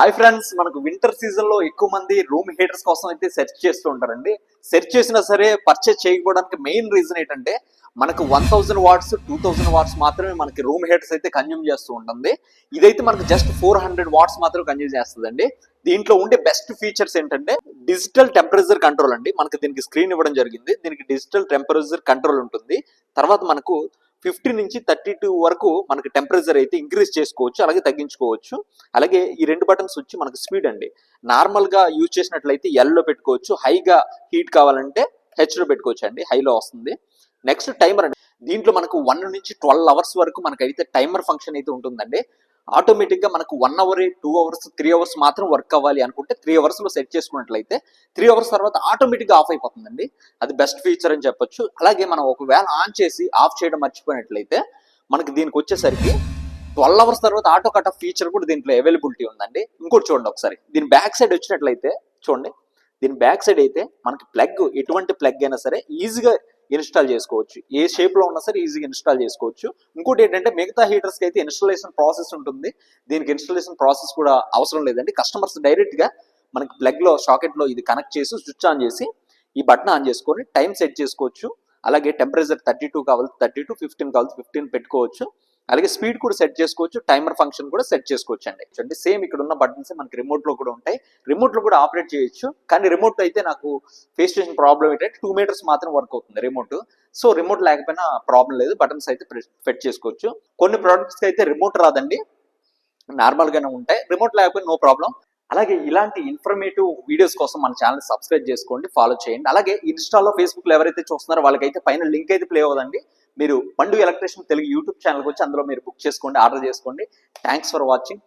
Hi friends మనకు winter సీజన్లో ఎక్కువ మంది రూమ్ హీటర్స్ కోసం అయితే సెర్చ్ చేస్తూ ఉంటారండి. సెర్చ్ చేసినా సరే పర్చేస్ చేయకపోవడానికి మెయిన్ రీజన్ ఏంటంటే మనకు one thousand watts two thousand watts మాత్రమే మనకి రూమ్ హీటర్స్ అయితే కన్జ్యూమ్ చేస్తూ ఉంటుంది. ఇదైతే మనకు జస్ట్ ఫోర్ హండ్రెడ్ వాట్స్ మాత్రమే కన్జ్యూమ్ చేస్తుందండి. దీంట్లో ఉండే బెస్ట్ ఫీచర్స్ ఏంటంటే డిజిటల్ టెంపరేచర్ కంట్రోల్ అండి. మనకి దీనికి స్క్రీన్ ఇవ్వడం జరిగింది. దీనికి డిజిటల్ టెంపరేచర్ కంట్రోల్ ఉంటుంది. తర్వాత మనకు ఫిఫ్టీ నుంచి థర్టీ టూ వరకు మనకి టెంపరేచర్ అయితే ఇంక్రీజ్ చేసుకోవచ్చు అలాగే తగ్గించుకోవచ్చు. అలాగే ఈ రెండు బటన్స్ వచ్చి మనకు స్పీడ్ అండి. నార్మల్గా యూజ్ చేసినట్లయితే ఎల్లో పెట్టుకోవచ్చు హైగా హీట్ కావాలంటే హెచ్లో పెట్టుకోవచ్చు అండి హైలో వస్తుంది. నెక్స్ట్ టైమర్ అండి. దీంట్లో మనకు వన్ నుంచి ట్వెల్వ్ అవర్స్ వరకు మనకైతే టైమర్ ఫంక్షన్ అయితే ఉంటుందండి. ఆటోమేటిక్గా మనకు one hour two hours three hours మాత్రం వర్క్ అవ్వాలి అనుకుంటే త్రీ అవర్స్లో సెట్ చేసుకున్నట్లయితే త్రీ అవర్స్ తర్వాత ఆటోమేటిక్గా ఆఫ్ అయిపోతుందండి. అది బెస్ట్ ఫీచర్ అని చెప్పొచ్చు. అలాగే మనం ఒకవేళ ఆన్ చేసి ఆఫ్ చేయడం మర్చిపోయినట్లయితే మనకి దీనికి వచ్చేసరికి ట్వెల్వ్ అవర్స్ తర్వాత ఆటో కట్ ఆఫ్ ఫీచర్ కూడా దీంట్లో అవైలబిలిటీ ఉందండి. ఇంకోటి చూడండి ఒకసారి. దీని బ్యాక్ సైడ్ వచ్చినట్లయితే చూడండి. దీని బ్యాక్ సైడ్ అయితే మనకి ప్లగ్ ఎటువంటి ప్లగ్ అయినా సరే ఈజీగా ఇన్స్టాల్ చేసుకోవచ్చు. ఏ షేప్లో ఉన్నా సరే ఈజీగా ఇన్స్టాల్ చేసుకోవచ్చు. ఇంకోటి ఏంటంటే మిగతా హీటర్స్కి అయితే ఇన్స్టాలేషన్ ప్రాసెస్ ఉంటుంది. దీనికి ఇన్స్టాలేషన్ ప్రాసెస్ కూడా అవసరం లేదండి. కస్టమర్స్ డైరెక్ట్గా మనకి ప్లగ్లో షాకెట్లో ఇది కనెక్ట్ చేసి స్విచ్ ఆన్ చేసి ఈ బటన్ ఆన్ చేసుకొని టైం సెట్ చేసుకోవచ్చు. అలాగే టెంపరేచర్ థర్టీ టూ కావాలి థర్టీ టూ ఫిఫ్టీన్ కావాలి ఫిఫ్టీన్ పెట్టుకోవచ్చు. అలాగే స్పీడ్ కూడా సెట్ చేసుకోవచ్చు టైమర్ ఫంక్షన్ కూడా సెట్ చేసుకోవచ్చు అండి చూడండి సేమ్ ఇక్కడ ఉన్న బటన్స్ మనకి రిమోట్లో కూడా ఉంటాయి. రిమోట్లో కూడా ఆపరేట్ చేయొచ్చు కానీ రిమోట్ అయితే నాకు ఫేస్ స్టేషన్ ప్రాబ్లం ఏంటంటే టూ మీటర్స్ మాత్రం వర్క్ అవుతుంది రిమోట్. సో రిమోట్ లేకపోయినా ప్రాబ్లం లేదు బటన్స్ అయితే ఫెట్ చేసుకోవచ్చు. కొన్ని ప్రోడక్ట్స్ అయితే రిమోట్ రాదండి నార్మల్ గానే ఉంటాయి. రిమోట్ లేకపోతే నో ప్రాబ్లం. అలాగే ఇలాంటి ఇన్ఫర్మేటివ్ వీడియోస్ కోసం మన ఛానల్ సబ్స్క్రైబ్ చేసుకోండి ఫాలో చేయండి. అలాగే ఇన్స్టాలో ఫేస్బుక్లో ఎవరైతే చూస్తున్నారో వాళ్ళకైతే పైన లింక్ అయితే ప్లే అవ్వదండి. మీరు పండు ఎలక్ట్రిషన్ తెలుగు యూట్యూబ్ ఛానల్కి వచ్చి అందులో మీరు బుక్ చేసుకోండి ఆర్డర్ చేసుకోండి. Thanks for watching